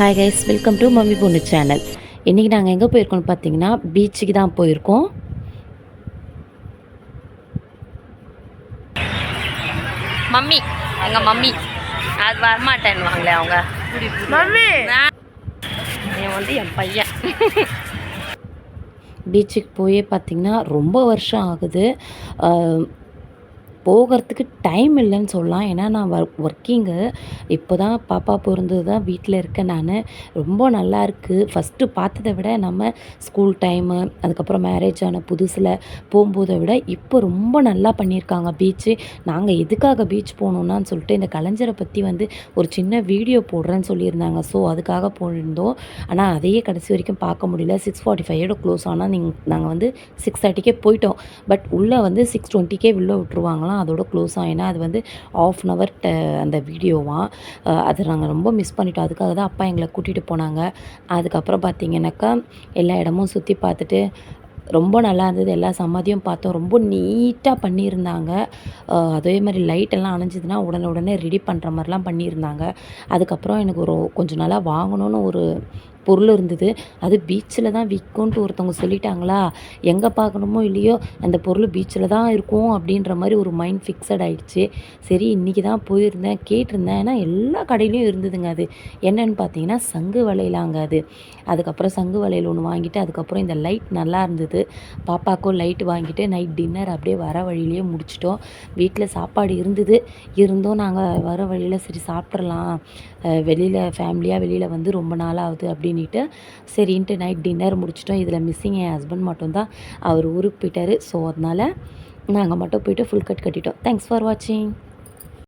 Hi guys welcome to mummy பொண்ணு channel இன்றைக்கி நாங்கள் எங்கே போயிருக்கோம்னு பார்த்தீங்கன்னா பீச்சுக்கு தான் போயிருக்கோம். மம்மி எங்க மம்மி. அது வரமாட்டேன்னுவாங்களே அவங்க. மம்மி! இவன் வந்து என் பையன். பீச்சுக்கு போயே பார்த்தீங்கன்னா ரொம்ப வருஷம் ஆகுது. போகிறதுக்கு டைம் இல்லைன்னு சொல்லலாம். ஏன்னா நான் ஒர்க் ஒர்க்கிங்கு இப்போ தான் பாப்பா பிறந்தது தான் வீட்டில் இருக்கேன் நான். ரொம்ப நல்லா இருக்குது ஃபஸ்ட்டு பார்த்ததை விட நம்ம ஸ்கூல் டைமு அதுக்கப்புறம் மேரேஜ் ஆன புதுசில் போகும்போதை விட இப்போ ரொம்ப நல்லா பண்ணியிருக்காங்க பீச்சு நாங்கள் எதுக்காக பீச் போகணுன்னான்னு சொல்லிட்டு இந்த கலைஞரை பற்றி வந்து ஒரு சின்ன வீடியோ போடுறேன்னு சொல்லியிருந்தாங்க. ஸோ அதுக்காக போயிருந்தோம். ஆனால் அதையே கடைசி வரைக்கும் பார்க்க முடியல. சிக்ஸ் ஃபார்ட்டி ஃபைவோட க்ளோஸ் ஆனால் நீங்கள் நாங்கள் வந்து சிக்ஸ் தேர்ட்டிக்கே போயிட்டோம். பட் உள்ளே வந்து சிக்ஸ் டுவெண்ட்டிக்கே உள்ளே விட்டுருவாங்களாம் அதோட க்ளோஸ் ஆகினா அது வந்து ஆஃப் அன் அவர் அந்த வீடியோவாக அதை நாங்கள் ரொம்ப மிஸ் பண்ணிட்டோம். அதுக்காக தான் அப்பா எங்களை கூட்டிகிட்டு போனாங்க. அதுக்கப்புறம் பார்த்தீங்கன்னாக்கா எல்லா இடமும் சுற்றி பார்த்துட்டு ரொம்ப நல்லா இருந்தது. எல்லா சமாதியும் பார்த்தோம். ரொம்ப நீட்டாக பண்ணியிருந்தாங்க. அதே மாதிரி லைட் எல்லாம் அணைஞ்சதுன்னா உடனே உடனே ரெடி பண்ணுற மாதிரிலாம் பண்ணியிருந்தாங்க. அதுக்கப்புறம் எனக்கு ஒரு கொஞ்சம் நாளாக வாங்கணும்னு ஒரு பொருள் இருந்தது. அது பீச்சில் தான் விற்கும்ன்ட்டு ஒருத்தவங்க சொல்லிட்டாங்களா? எங்கே பார்க்கணுமோ இல்லையோ அந்த பொருள் பீச்சில் தான் இருக்கும் அப்படின்ற மாதிரி ஒரு மைண்ட் ஃபிக்ஸட் ஆகிடுச்சு சரி இன்றைக்கி தான் போயிருந்தேன் கேட்டிருந்தேன். ஏன்னா எல்லா கடையிலையும் இருந்ததுங்க அது. என்னென்னு பார்த்தீங்கன்னா சங்கு வலையிலாங்க அது. அதுக்கப்புறம் சங்கு வலையில் ஒன்று வாங்கிட்டு அதுக்கப்புறம் இந்த லைட் நல்லா இருந்தது. பாப்பாக்கும் லைட் வாங்கிட்டு நைட் டின்னர் அப்படியே வர வழியிலேயே முடிச்சிட்டோம். வீட்டில் சாப்பாடு இருந்தது. இருந்தும் நாங்கள் வர வழியில் சரி சாப்பிட்றலாம் வெளியில் ஃபேமிலியாக வெளியில் வந்து ரொம்ப நாளாகுது அப்படி அப்படின்ட்டு சரின்ட்டு நைட் டின்னர் முடிச்சிட்டோம். இதில் மிஸ்ஸிங் என் ஹஸ்பண்ட் மட்டும்தான். அவர் ஊருக்கு போயிட்டார். ஸோ அதனால் நாங்கள் மட்டும் போயிட்டு ஃபுல் கட் கட்டிட்டோம். தேங்க்ஸ் ஃபார் வாட்சிங்